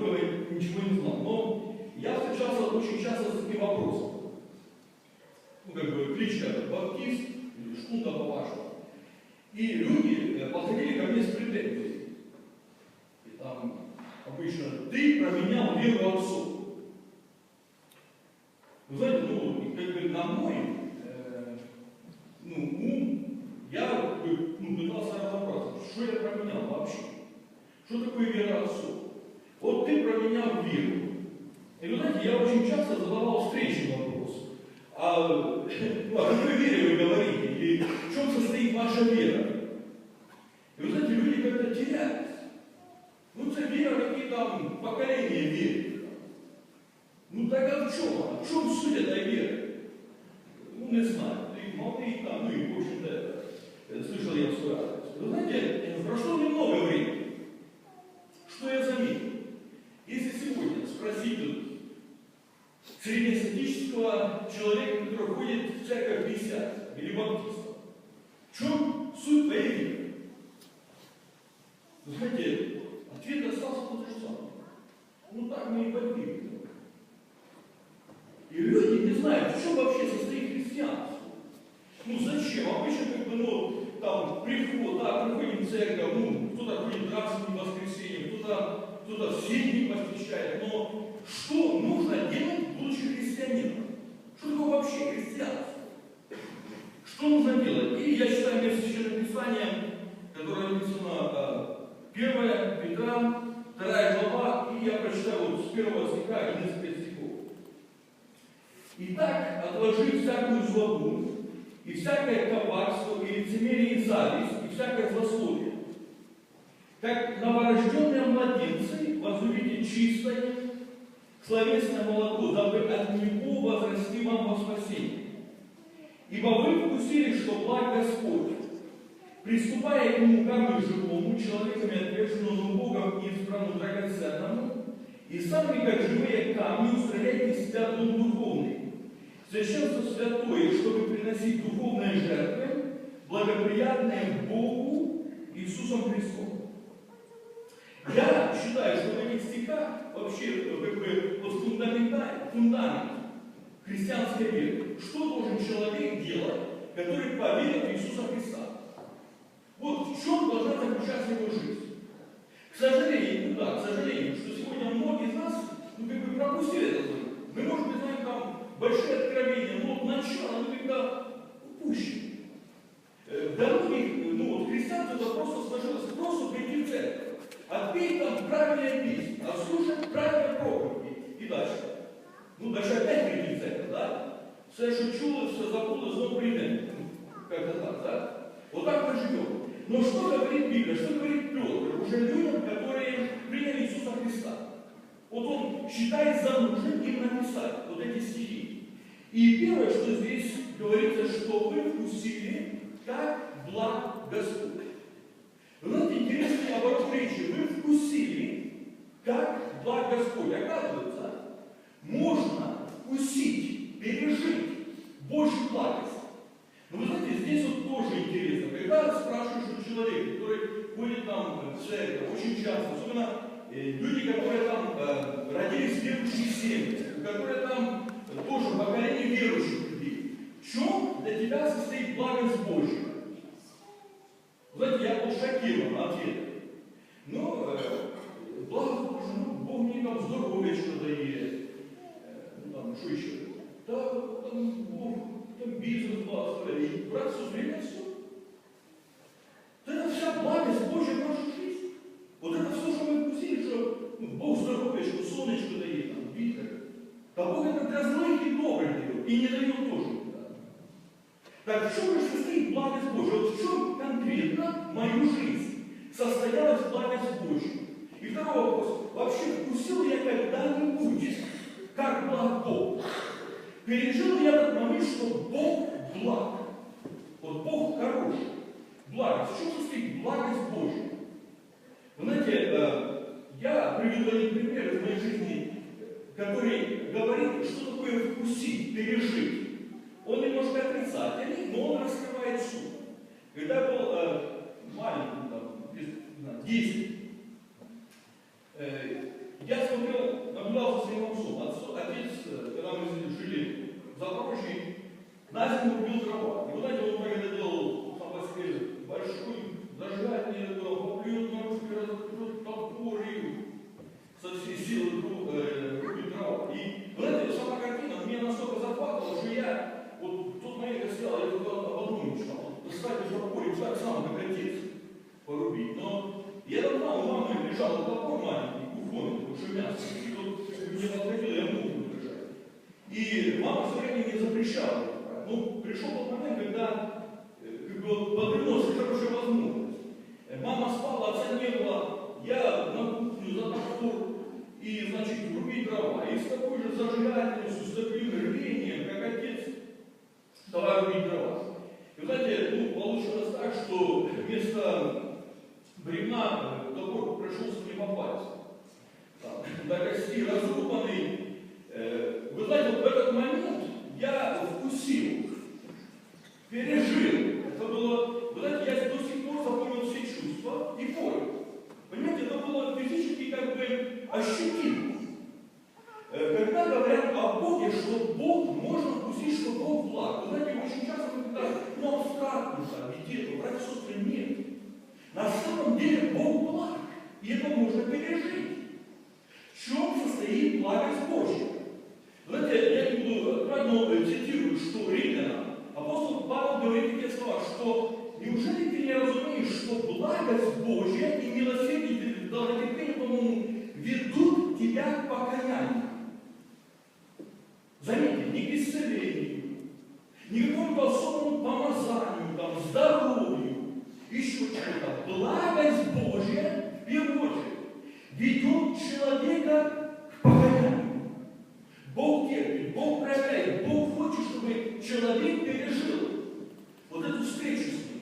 многого ничего не знал. Но я встречался очень часто с таким вопросом. Ну, как бы кличка баптист или что-то по-вашему. И люди э, подходили ко мне с претензией. И там обычно ты променял веру отцу. Вы знаете, ну, как бы на мой э, ну, ум, я ну, пытался разобраться, что я променял вообще. Что такое вера отцу? Ты променял веру. И вы знаете, я очень часто задавал встречный вопрос. А ну, о какой вере вы говорите? Или в чем состоит ваша вера? И вы знаете, люди как-то теряются. Ну, это вера, какие там поколения верят. Ну так а в чем она? В чем суть этой веры? Ну, не знаю. И молодые там, ну и, в общем-то, э, слышал я в свой адрес. Вы знаете, прошло немного времени. Что я заметил? Если сегодня спросить тут среднестатистического человека, который ходит в церковь 50 или баптистов, в чем суть твоей веры? Вы знаете, ответ остался тот же самый. Ну так мы и подвигли. И люди не знают, в чем вообще состоит христианство. Ну зачем? Обычно как бы, ну, там, приход, да, приходим в церковь, ну, кто-то ходит раз в воскресенье, кто-то кто все дни посвящает. Но что нужно делать, будучи христианином? Что такое вообще христианство? Что нужно делать? И я читаю место Священного Писания, которое написано 1 Петра, 2 глава, и я прочитаю вот с первого стиха и несколько стихов. Итак, отложи всякую злобу, и всякое коварство, и лицемерие, и зависть, и всякое злословие. Как новорожденные младенцы возлюбите чистое, словесное молоко, дабы от него возрасти вам во спасение. Ибо вы вкусили, что благ Господь, приступая к нему камню живому, человеками отверженному Богом и избранному драгоценному, и сами, как живые камни, устрояйте себя дом духовный, священство святое, чтобы приносить духовные жертвы, благоприятные Богу Иисусом Христом. Я считаю, что в этих стихах вообще как бы вот фундаментальный фундамент христианской веры. Что должен человек делать, который поверит в Иисуса Христа? Вот в чем должна заключаться его жизнь. К сожалению, ну да, к сожалению, что сегодня многие из нас ну, как бы пропустили этот момент. Мы, может быть, знаем там большие откровения, но вот начало никогда упущено. Э, Для многих, ну вот христиан это просто сложилось, просто прийти в церковь, отпеть там правильные песни, отслушать правильные проповеди и дальше. Ну, дальше опять прийти в церковь, да? Все, что чуло, все забыло, снова придем. Как-то так, да? Вот так мы живем. Но что говорит Библия, что говорит Петр, уже людям, которые приняли Иисуса Христа? Вот он считает за нужным им написать вот эти стихи. И первое, что здесь говорится, что вы вкусили, как благ Господь. Знаете, интересный оборот речи. Вы вкусили, как благ Господь. Оказывается, можно вкусить, пережить Божью благость. Но вы знаете, здесь вот тоже интересно. Когда спрашиваешь у человека, который ходит там в церковь, очень часто, особенно э, люди, которые там э, родились в верующих семьях, которые там э, тоже поколение верующих людей. В чем для тебя состоит благость Божья? Знаете, я был шокирован ответом. Ну, э, благо Божье, ну, Бог мне там здоровечко дает. Э, ну, там, что еще? Да, там, Бог, там бизнес благословляет. И брат все. Вот это вся Божья в нашу жизнь. Вот это все, что мы вкусили, что ну, Бог здоровечко, солнечко дает, там, ветер. Да Бог это для злых и добрых дает, и не дает тоже. Так в чем же состоит благость Божья? Вот в чем конкретно мою жизнь состоялась благость Божья? И второй вопрос. Вообще вкусил я когда-нибудь, как благ Бог? Пережил я этот момент, что Бог благ? Вот Бог хороший. Благость. В чем состоит благость Божья? Вы знаете, э, я приведу один пример из моей жизни, который говорит, что такое вкусить, пережить. Он немножко отрицательный, но он раскрывает суть. Когда был э, маленьким, там, без, не знаю, 10, э, я смотрел, наблюдал за своим отцом. Отцу, отец, э, когда мы жили в Запорожье, на зиму рубил дрова. И вы знаете, он когда делал сам по себе большой зажигательный дрова, поплюет на ручке, разопрет топор и со всей силы э, рубит дрова. И вы знаете, сама картина меня настолько захватывала, что я вот в тот момент, когда сидел, я только об одном мечтал. Достать из топора и так сам, как отец, порубить. Но я давно у мамы лежал топор маленький, кухонный, такой шумяцкий. И тут мне подходил, я муку держать. И мама все время мне запрещала. Ну, пришел тот момент, когда э, как бы, вот, подвернулась хорошая возможность. Э, Мама спала, отца не было. Я на кухню за топор и, значит, рубить дрова. И с такой же зажигательностью, с таким рвением, как отец, рубить дрова. И знаете, ну, получилось так, что вместо бревна э, топор пришелся мне по пальцу. Там, До кости разрубанный. Э, Вы знаете, вот в этот момент я вкусил, пережил. Это было, вы знаете, я до сих пор запомнил все чувства и понял. Понимаете, это было физически как бы ощутимо. Э, Когда говорят о Боге, что Бог можно что Бог благ. Вы знаете, очень часто мы когда, ну, абстрактно, там, где-то, братья и сестры, нет. На самом деле Бог благ, и это можно пережить. В чем состоит благость Божья? Знаете, я не буду э, цитирую, что Римляна, апостол Павел говорит такие слова, что неужели ты не разумеешь, что благость Божья и милосердие, долготерпение, по-моему, ведут тебя к покаянию? Исцелению, какому-то особому помазанию, там, здоровью, еще чего-то. Благость Божья, в первую ведет человека к покаянию. Бог терпит, Бог проявляет, Бог хочет, чтобы человек пережил вот эту встречу с ним.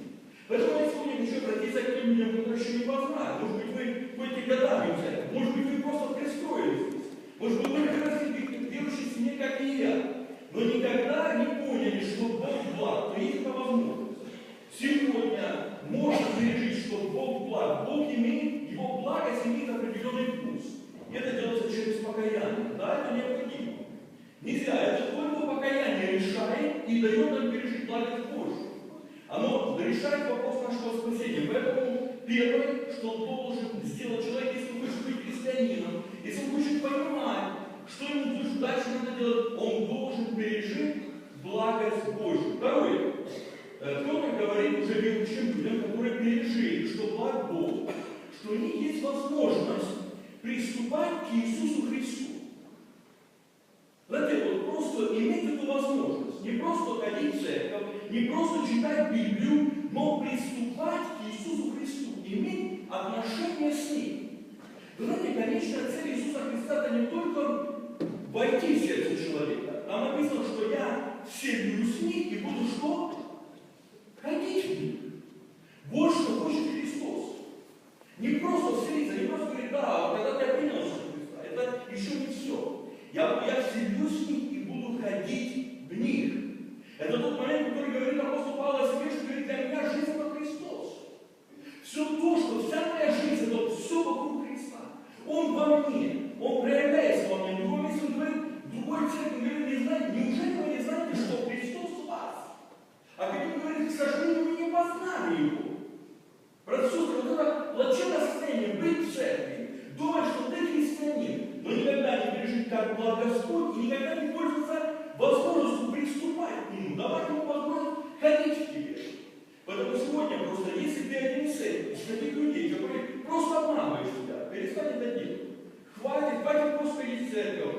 Поэтому я сегодня хочу обратиться к тем людям, которые еще не познали. Может быть, вы ходите годами в церковь, может быть, вы просто пристроились. Может быть, вы выросли в верующей семье, как и я. Но никогда не поняли, что Бог благ, то это возможность. Сегодня можно пережить, что Бог благ. Бог имеет, его благость имеет определенный вкус. И это делается через покаяние. Да, это необходимо. Нельзя. Это только покаяние решает и дает нам пережить благость Божью. Оно решает вопрос нашего спасения. Поэтому первое, что должен сделать человек, если он хочет быть христианином, если он хочет понимать, что ему душу дальше надо делать? Он должен пережить благость Божью. Второе. Э, Петр говорит уже верующим людям, которые пережили, что благ Бог, что у них есть возможность приступать к Иисусу Христу. Знаете, вот просто иметь эту возможность. Не просто ходить в церковь, не просто читать Библию, но приступать к Иисусу Христу, иметь отношение с Ним. Вы знаете, конечная цель Иисуса Христа это не только войти в сердце человека. Там написано, что я вселюсь в них и буду что? Ходить в них. Вот что хочет Христос. Не просто встретиться, не просто говорить, да, вот когда ты принял Иисуса Христа, это еще не все. Я, я вселюсь в них и буду ходить в них. Это тот момент, который говорит апостол Павел о себе, что говорит, для меня жизнь это Христос. Все то, что вся моя жизнь, это все вокруг Христа. Он во мне, Он проявляется во мне. В другом месте он говорит, другой церкви говорит, не знаете, неужели вы не знаете, что Христос в вас? А как он говорит, к сожалению, вы не познали Его. Братья и сестры, вот это плачевное состояние, быть в церкви, думать, что ты христианин, но никогда не пережить как благ Господь и никогда не пользоваться возможностью приступать к Нему, давать Ему возможность ходить в тебе. Поэтому сегодня просто, если ты один из этих, из таких людей, которые просто обманываешь себя, перестань это делать. Хватит, хватит просто ходить в церковь.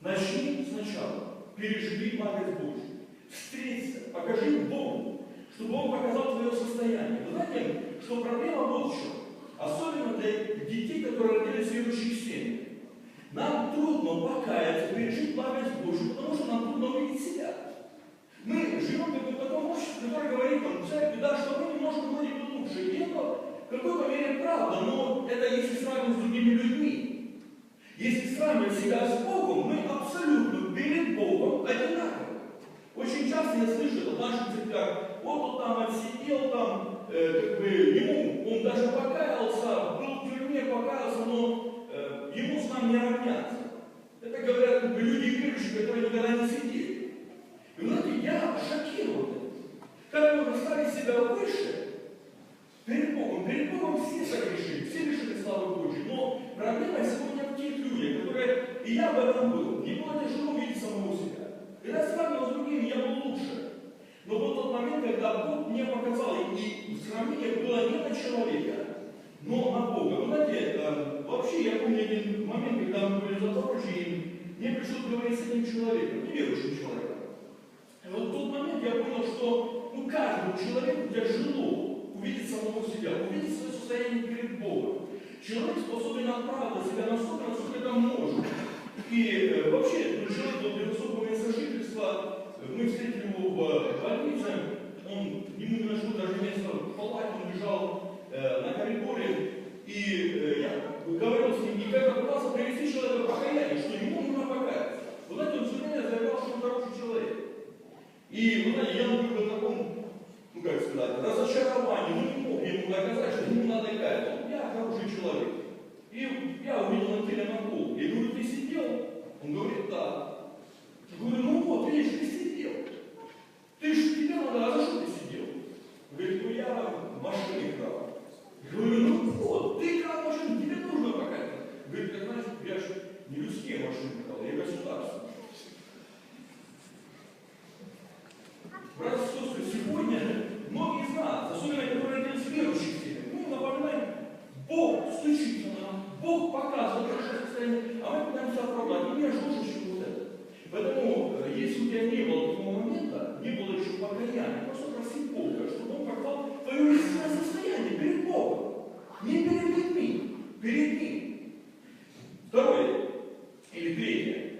Начни сначала. Переживи благость Божью. Встреться, покажи Богу, чтобы Он показал твое состояние. Вы знаете, что проблема вот в чем. Особенно для детей, которые родились в верующих семьях. Нам трудно покаяться, пережить благость Божью, потому что нам трудно увидеть себя. Мы живем в таком обществе, которое говорит нам, церкви, да, что мы немножко вроде бы лучше. И это какой-то мере правда, но это если сравнивать с другими людьми. Если сравнивать себя с Богом, мы абсолютно перед Богом одинаковы. Очень часто я слышу это наших церквях, вот он там отсидел, там, э, как бы, ему, он даже покаялся, был в тюрьме, покаялся, но э, ему с нами не равняться. Это говорят как бы, люди верующие, которые никогда не сидели. И вы знаете, я шокирован. Как можно ставить себя выше перед Богом? Перед Богом все согрешили, все лишили славы Божьей. Но проблема сегодня в тех людях, которые, и я в этом был, мне было тяжело увидеть самого себя. Когда я сравнивал с другими, я был лучше. Но был тот момент, когда Бог мне показал, и сравнение было не на человека, но на Бога. Вы знаете, э, вообще я помню один момент, когда мы были в Запорожье, и мне пришлось говорить с этим человеком, неверующим человеком. И вот в тот момент я понял, что ну, каждому человеку тяжело увидеть самого себя, увидеть свое состояние перед Богом. Человек способен оправдать себя настолько, насколько это может. И э, вообще, ну, человек был для высокого места жительства, мы встретили его в больнице, он, ему не нашло даже место в палате, он лежал э, на коридоре, и э, я говорил с ним, и как пытался привести человека к покаянию, что ему нужно покаяться. Вы знаете, он все время заявлял, что он хороший человек. И, вы знаете, я был в таком, ну как сказать, разочаровании, ну не мог ему доказать, что ему надо каяться. Я хороший человек. И я увидел на теле на пол. Я говорю, ты сидел? Он говорит, да. Я говорю, ну вот, видишь, ты сидел. Ты же сидел, надо, а за что ты сидел? Говорит, ну я в машине крал. Я говорю, ну вот, ты крал машину, тебе нужно покаяться. Говорит, как знаешь, я же людские машины крал, я государственные. Братья и сестры, сегодня многие из нас, особенно которые родились верующих мы напоминаем, Бог стучит на нас, Бог показывает наше состояние, а мы пытаемся оправдать. Ну, я чем вот это. Поэтому, э, если у тебя не было такого момента, не было еще покаяния, просто проси Бога, чтобы Он показал твое истинное состояние перед Богом. Не перед людьми, перед Ним. Второе, или третье.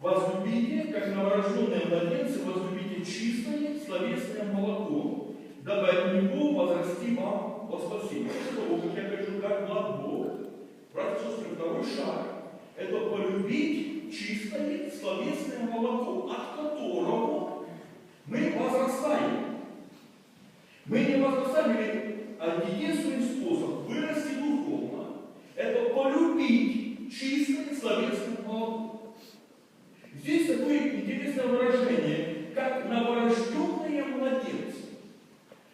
Возлюбите, как новорожденные младенцы, возлюбите чистое словесное молоко, дабы от него возрасти вам во спасение. После того, как я говорю, как благ Бог, братья и сестры, второй шаг – это полюбить чистое словесное молоко, от которого мы возрастаем. Мы не возрастаем, или единственный способ вырасти духовно – это полюбить чистое словесное молоко. Здесь такое интересное выражение, как новорожденные младенцы.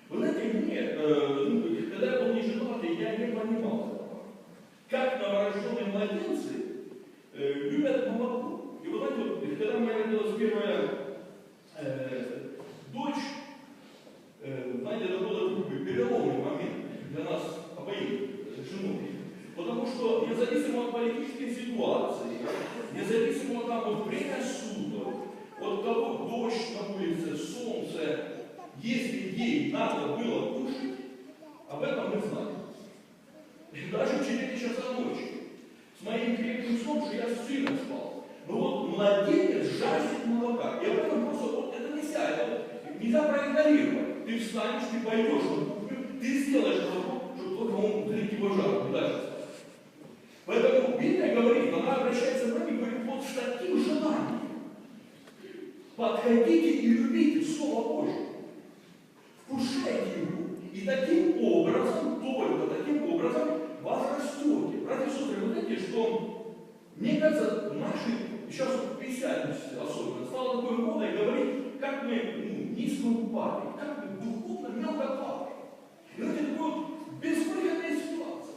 Вы знаете, мне, э, ну, когда я был не женатый, я не понимал этого. Как новорожденные младенцы э, любят молоко. И вы знаете, вот, когда у меня родилась первая э, дочь, э, знаете, это был такой переломный момент для нас обоих. независимо от политической ситуации, независимо от там, от время суток, от того, дождь на улице, солнце, если ей надо было кушать, об этом мы знаем. И даже в 4 часа ночи, с моим крепким сном, что я с сыном спал. Но вот младенец жаждет молока. И об этом просто, вот это нельзя, это нельзя проигнорировать. Ты встанешь, ты сделаешь это, чтобы только он утолить его жажду. Дальше. Поэтому Библия говорит, она обращается к нам и говорит, вот с таким желанием подходите и любите Слово Божье. Вкушайте его. И таким образом, только таким образом возрастете. Братья и сестры, вы знаете, что мне кажется, наши, сейчас в христианстве особенно, стало такой модой говорить, как мы ну, низко упали, как мы духовно мелко пали. И знаете, такой вот безвыходная ситуация.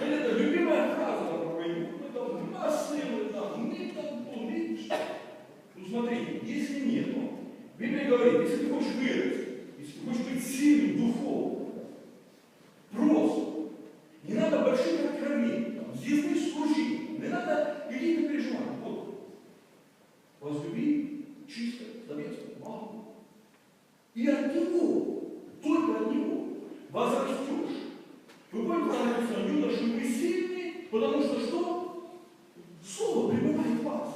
Это любимая фраза на войну, мы там массивы, там, мы там, мы Ну смотрите, если нет, ну, Библия говорит, если ты хочешь вырасти, если ты хочешь быть сильным духовно, просто, не надо больших откровений, там, звездных служений, не надо каких-то переживаний. Вот, возлюби чисто, советскую маму. И от него, только от него, возрастешь. Вы помните, там написано, юноши, вы сильные, потому что что? Слово пребывает в вас.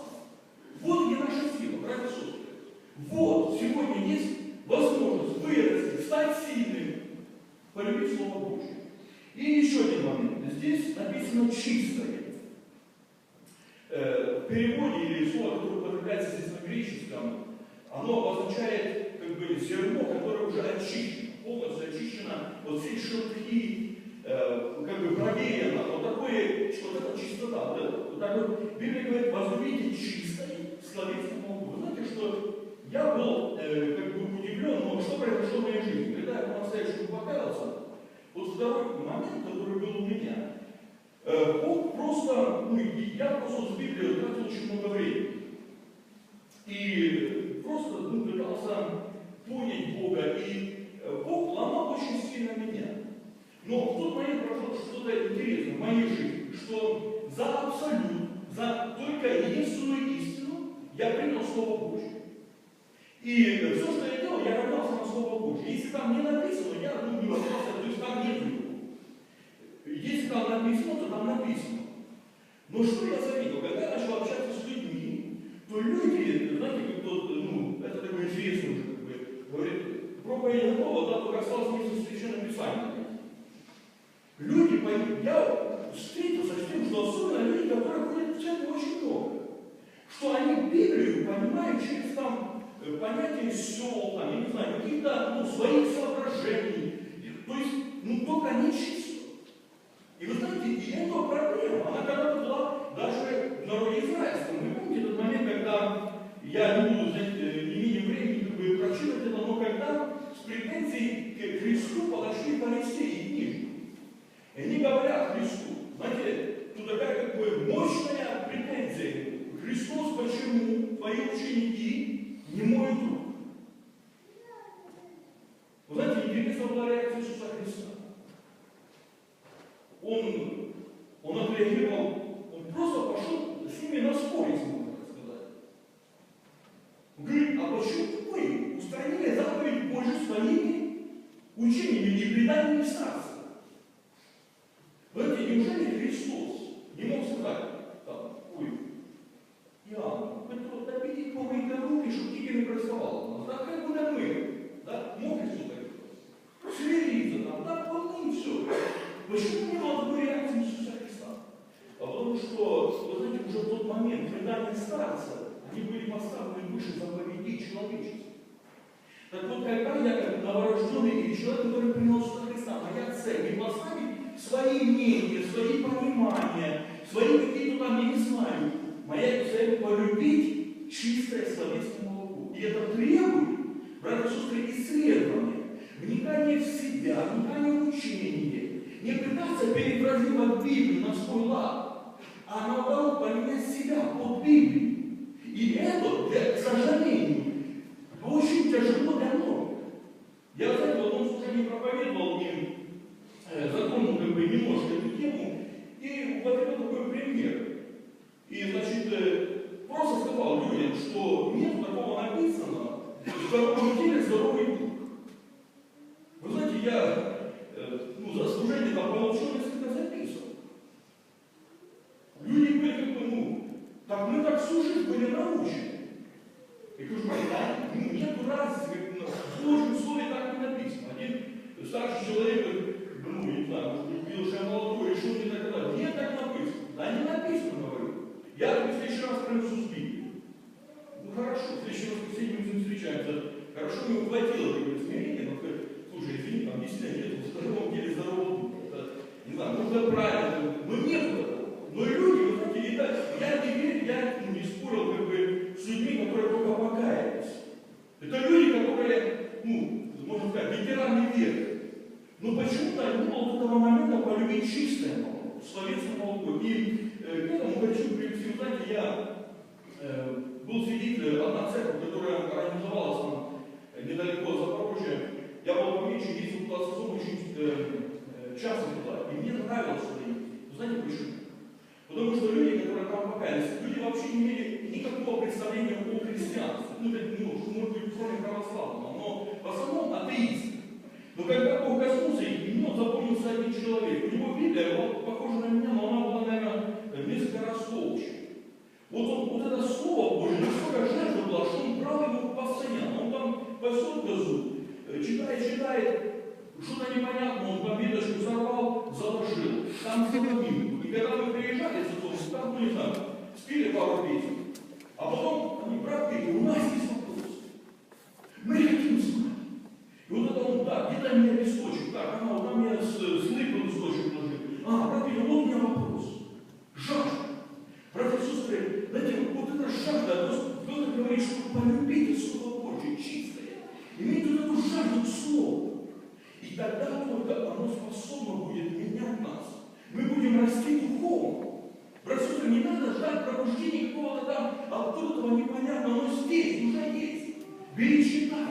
Вот где наша сила, братья и сестры. Вот, сегодня есть возможность вырасти, стать сильным, полюбить Слово Божье. И еще один момент. Здесь написано чистое. Э, в переводе или слово, которое употребляется здесь на греческом, оно обозначает как бы зерно, которое уже очищено, полностью очищено вот все шелки, э, как бы проверено, вот такое, что вот это чистота, вот это, вот так вот, Библия говорит, возлюбите чистой словесным Богу. Вы знаете, что я был э, как бы удивлен, но что произошло в моей жизни? Когда я по-настоящему покаялся, вот второй момент, который был у меня, э, Бог просто, ну, я просто с Библией тратил очень много времени. И просто ну, пытался понять Бога, и э, Бог ломал очень сильно меня. Но в тот момент прошло что-то интересное в моей жизни, что за абсолют, за только единственную истину я принял Слово Божье. И все, что я делал, я равнялся на Слово Божье. Если там не написано, я ну, не равнялся, то есть там нет его. Если там написано, то там написано. Но что я заметил, когда я начал общаться с людьми, то люди, знаете, как тот, ну, это такой интересный уже, как бы, говорит, проповедь готова, да, только осталось место священного писания. Люди, я встретился с тем, что особенно люди, которые ходят в церковь очень много, что они Библию понимают через там э, понятие сел, там, я не знаю, каких-то ну, своих соображений. То есть, ну, только не чисто. И вы знаете, и эта проблема, она когда-то была даже в народе израильском. Вы помните тот момент, когда я не буду, знаете, не имею времени как прочитать это, но когда с претензией к Христу подошли фарисеи книжники. Они говорят Христу, знаете, тут такая как бы мощная претензия. Христос, почему твои ученики не моют рук? Вы знаете, была реакция Иисуса Христа. Он, он отреагировал, он просто пошел с ними на спор, если можно так сказать. Он говорит, а почему вы устранили заповедь Божью своими учениями и преданиями в царство? Вы знаете, неужели Христос не мог сказать, там, ой, Иоанн, Петро, да беги, помойте руки, чтобы тільки не приставало у нас, да, хай буде мир, да, мог Христос так сказать? Смириться там, да, полный, все. Почему не было такой реакции Иисуса Христа? А потому что, вы знаете, уже в тот момент предания старца, они были поставлены выше заповедей человечества. Так вот, когда я как новорожденный или человек, который принял Иисуса Христа, моя цель не поставить свои мнения, свои понимания, свои какие-то там, я не знаю, моя цель полюбить чистое словесное молоко. И это требует, братья и сестры, исследования, вникания в себя, вникания в учение, не пытаться перефразировать Библию на свой лад, а наоборот поменять себя под Библию. И это, для, к сожалению, очень тяжело многих. Я, знаете, в одном служении проповедовал и э, затронул как бы немножко эту тему, И вот это такой пример. И, значит, э, сказал людям, что нет такого написано, в каком теле здоровый дух. Вы знаете, я э, ну, за служение там получил несколько записок. Люди были как бы, ну, так мы так жизнь были научены. И говорю, ну, нет разницы, как, в Божьем слове так не написано. Один старший человек, ну, не знаю, может быть, видел, что я молодой, решил не так далее. Нет, так написано. Да не написано, говорю. Я в следующий раз принесу с Библии. Ну хорошо, в следующий воскресенье мы с ним встречаемся. Хорошо, мне хватило такое смирение, но сказать, слушай, извини, там действительно нет в здоровом деле здорового духа. Это, не знаю, может это правильно, но нет этого. Но люди, вы знаете, и так, я не верю, я ну, не спорил как бы с людьми, которые только покаялись. Это люди, которые, ну, можно сказать, ветераны веры. Но почему-то не было до этого момента полюбить чистое молоко, словесное молоко. И э, к этому хочу привести, вы знаете, я э, был свидетель, одна церковь, которая организовалась там э, недалеко от Запорожья, я был помечен, ездил туда с отцом очень э, э, часто туда, и мне нравилось это ездить. Вы знаете почему? Потому что люди, которые там покаялись, люди вообще не имели никакого представления о христианстве. Ну, что может быть кроме православного, но в основном атеисты. Но когда Бог коснулся и он запомнился один человек. У него Библия вот, похожа на меня, но она была, наверное, несколько раз толще. Вот, он, вот это слово Божье, настолько жажда была, что он брал его постоянно. Он там пасет козу, читает, читает, что-то непонятно, он там веточку сорвал, заложил, там заломил. И когда мы приезжали там, ну не знаю, спели пару песен. А потом они, брат у нас есть вопрос. Мы хотим знать. И вот это он, да, где там меня листочек, так, ага, вот там я слыпал листочек положил. А, брат Петя, вот у меня вопрос. Жажда. Братья и сестры, знаете, вот эта жажда, кто-то говорит, что полюбите Слово Божье, чистое. Имейте вот эту жажду к Слову. И тогда только оно способно будет менять нас. Мы будем расти духовно. Братья не надо ждать пробуждения какого-то там откуда-то непонятного, но здесь уже есть. Бери, читай,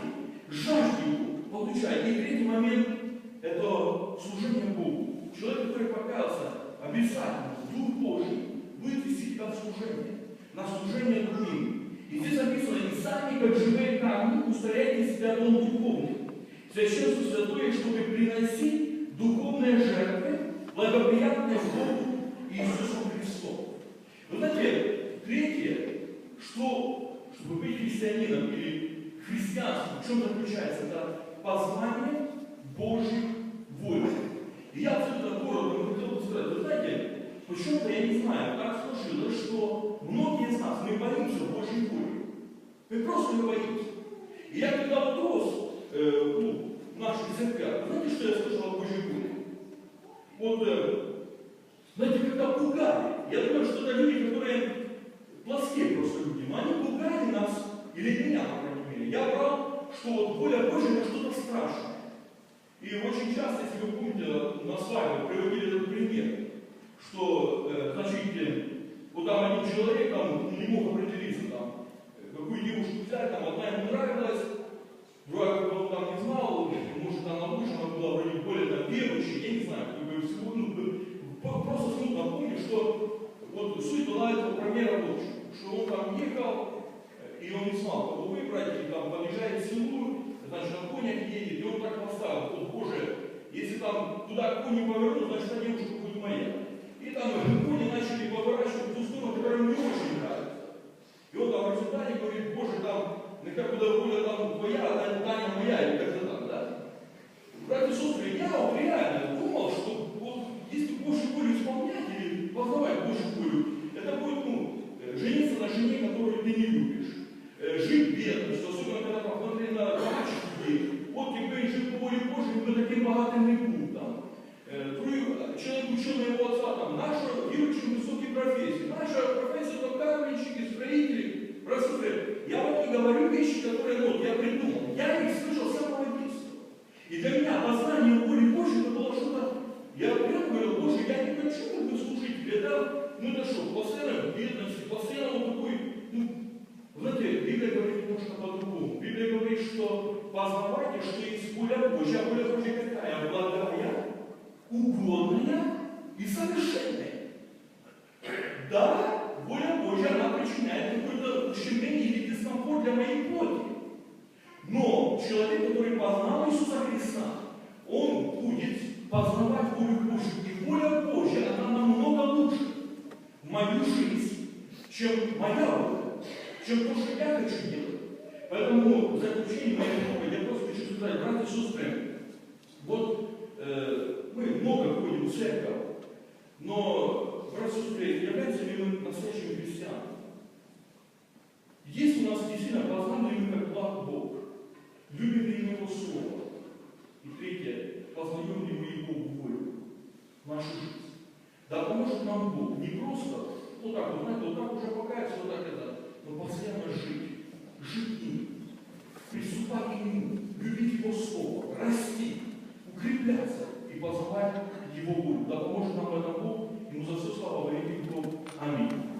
жажди его, получай. И третий момент – это служение Богу. Человек, который покаялся, обязательно Дух Божий будет вести тебя служение, на служение другим. И здесь написано, и сами, как живые камни, устрояйте себя дом духовный. Священство святое, чтобы приносить духовные жертвы, благоприятные Богу Иисусу Христу. Вы знаете, третье, что, чтобы быть христианином или христианством, в чем заключается? Это познание Божьих воли. И я абсолютно коротко хотел бы сказать, вы знаете, почему-то я не знаю, так сложилось, что многие из нас, мы боимся Божьей воли. Мы просто не боимся. И я когда вот рос, э, ну, в наших церквях, знаете, что я слышал о Божьей воле? Вот, э, знаете, когда пугали, я думаю, что это люди, которые плоские просто люди, но они пугали нас, или меня, по крайней мере. Я брал, что вот воля Божья это что-то страшное. И очень часто, если вы помните, на свадьбе приводили этот пример, что, э, значит, вот там один человек там не мог определиться, там, какую девушку взять, там одна ему нравилась, другая он там не знал, может она лучше, она была вроде более там верующей, я не знаю, просто смутно помню, что вот суть была этого примера лучше, что он там ехал, и он не знал, кого выбрать, и там подъезжает селу, значит, на конях едет, и он так поставил, вот, Боже, если там туда конь не повернут, значит, та девушка будет моя. И там кони начали поворачивать в ту сторону, которая мне очень нравится. И он там в результате говорит, Боже, там, как куда воля там твоя, а Таня моя, или как-то так, да? Братья и сестры, я вот реально думал, что вот если Божью волю исполнять или познавать Божью волю, это будет, ну, жениться на жене, которую ты не любишь. Жить бедностью, особенно когда посмотри на богатых людей. Вот теперь жить по воле Божьей, мы таким богатым не будем там. Человек учил моего отца, там, наша верующая высокие профессии, наша профессия это каменщики, строители, просветы. Я вот не говорю вещи, которые, ну, я придумал. Я их слышал с самого детства. И для меня познание воли Божьей это было что-то, я прям говорил, Боже, я не хочу как бы служить тебе, да? Ну это что, постоянно в бедности, постоянно вот такой, ну, знаете, Библия говорит немножко по-другому. Библия говорит, что познавайте, что есть воля Божья, а воля Божья какая? Благая, угодная и совершенная. Да, воля Божья, она причиняет какое-то ущемление или дискомфорт для моей плоти. Но человек, который познал Иисуса Христа, он будет познавать волю Божью. И воля Божья, она намного лучше в мою жизнь, чем моя воля, чем то, что я хочу делать. Поэтому в заключение моего слова я просто хочу сказать, братья и сестры, вот э, мы много ходим в церковь, но, братья и сестры, являемся ли мы настоящими христианами? Есть у нас действительно познали ли мы как благ Бог? Любим ли мы Его Слово? И третье, познаем ли мы Его волю нашу жизнь? Да поможет нам Бог не просто вот так вот, знаете, вот так уже покаяться, вот так это, но постоянно жить, жить им, приступать к Нему, любить Его Слово, расти, укрепляться и познавать Его волю. Да поможет нам в этом Бог, Ему за все слава, во имя Аминь.